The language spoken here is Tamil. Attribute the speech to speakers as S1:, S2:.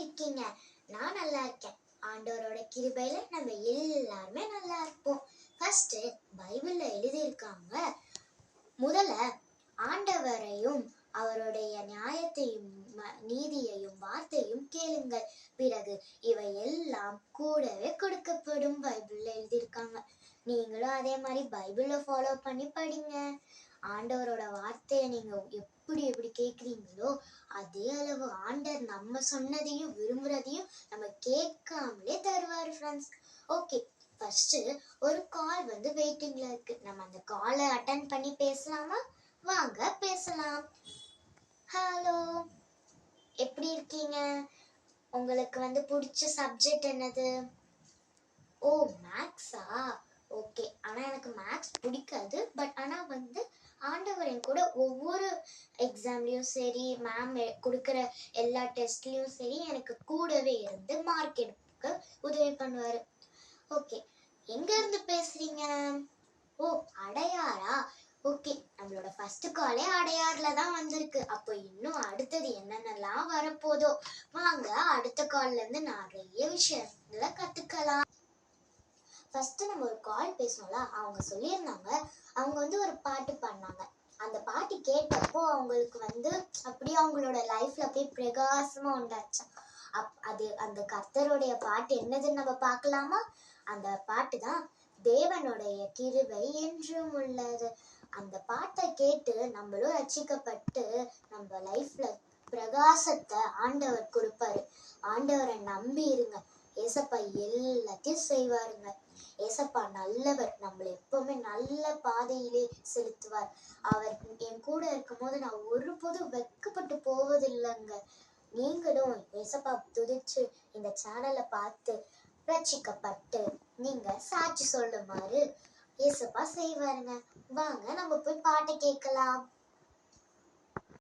S1: இருக்கீங்க நான் நல்லா இருக்கேன். ஆண்டவரோட கிருபையில நம்ம எல்லாருமே நல்லா இருப்போம். ஃபர்ஸ்ட் பைபிள்ல எழுதியிருக்காங்க முதல்ல ஆண்டவரையும் அவருடைய நியாயத்தையும் நீதியையும் வார்த்தையும் கேளுங்கள். பிறகு இவை எல்லாம் கூடவே கொடுக்கப்படும் பைபிள்ல எழுதியிருக்காங்க. நீங்களும் அதே மாதிரி பைபிளை ஃபாலோ பண்ணி படிங்க. ஆண்டவரோட வார்த்தையை நீங்க எப்படி எப்படி கேக்குறீங்களோ அதே அளவு ஆண்டர் நம்ம சொன்னதையும் விரும்புறதையும் நம்ம கேட்காமலே தருவாரு ஃப்ரெண்ட்ஸ் ஓகே ஃபர்ஸ்ட் ஒரு கால் வந்து வெயிட்டிங்ல இருக்கு. நம்ம அந்த காலை அட்டன் பண்ணி பேசலாமா? வாங்க பேசலாம். ஹலோ எப்படி இருக்கீங்க? உங்களுக்கு வந்து பிடிச்ச சப்ஜெக்ட் என்னது ஓ மேக்ஸா ஓகே ஆனா எனக்கு மேக்ஸ் பிடிக்காது பட் ஆனா வந்து ஆண்டவர் என் கூட ஒவ்வொரு எக்ஸாம்லேயும் சரி மேம் கொடுக்குற எல்லா டெஸ்ட்லேயும் சரி எனக்கு கூடவே இருந்து மார்க் எடுக்க உதவி பண்ணுவாரு. ஓகே எங்கேருந்து இருந்து பேசுறீங்க? ஓ அடையாரா? ஓகே நம்மளோட ஃபர்ஸ்ட் காலே அடையாறுல தான் வந்திருக்கு. அப்போ இன்னும் அடுத்தது என்னென்னலாம் வரப்போதோ? வாங்க அடுத்த கால்ல இருந்து நிறைய விஷயங்களை கத்துக்கலாம். ஃபர்ஸ்ட் நம்ம ஒரு கால் பேசணும்ல அவங்க சொல்லியிருந்தாங்க. அவங்க வந்து ஒரு பாட்டு பாடினாங்க. கேட்டப்போ அவங்களுக்கு வந்து அப்படியே அவங்களோட லைஃப்ல அப்படியே பிரகாசமா உண்டாச்சு அப் அது அந்த கர்த்தருடைய பாட்டு என்னதுன்னு நம்ம பார்க்கலாமா? அந்த பாட்டு தான் தேவனுடைய கிருபை என்றும் உள்ளது. அந்த பாட்டை கேட்டு நம்மளும் ரட்சிக்கப்பட்டு நம்ம லைஃப்ல பிரகாசத்தை ஆண்டவர் கொடுப்பாரு. ஆண்டவரை நம்பி இருங்க. ஏசப்பா எல்லாத்தையும் செய்வாருங்க. ஏசப்பா நல்லவர். நம்மளை எப்பவுமே நல்ல பாதையிலே செலுத்துவார். அவர் கூட இருக்கும்போது நான் ஒருபோதும் வெக்கப்பட்டு போவதில்லைங்க. நீங்களும் ஏசப்பா துதிச்சு இந்த சேனலை பார்த்து ரட்சிக்கப்பட்டு நீங்க சாட்சி சொல்லுமாறு ஏசப்பா செய்வாருங்க. வாங்க நம்ம போய் பாட்டை கேட்கலாம்.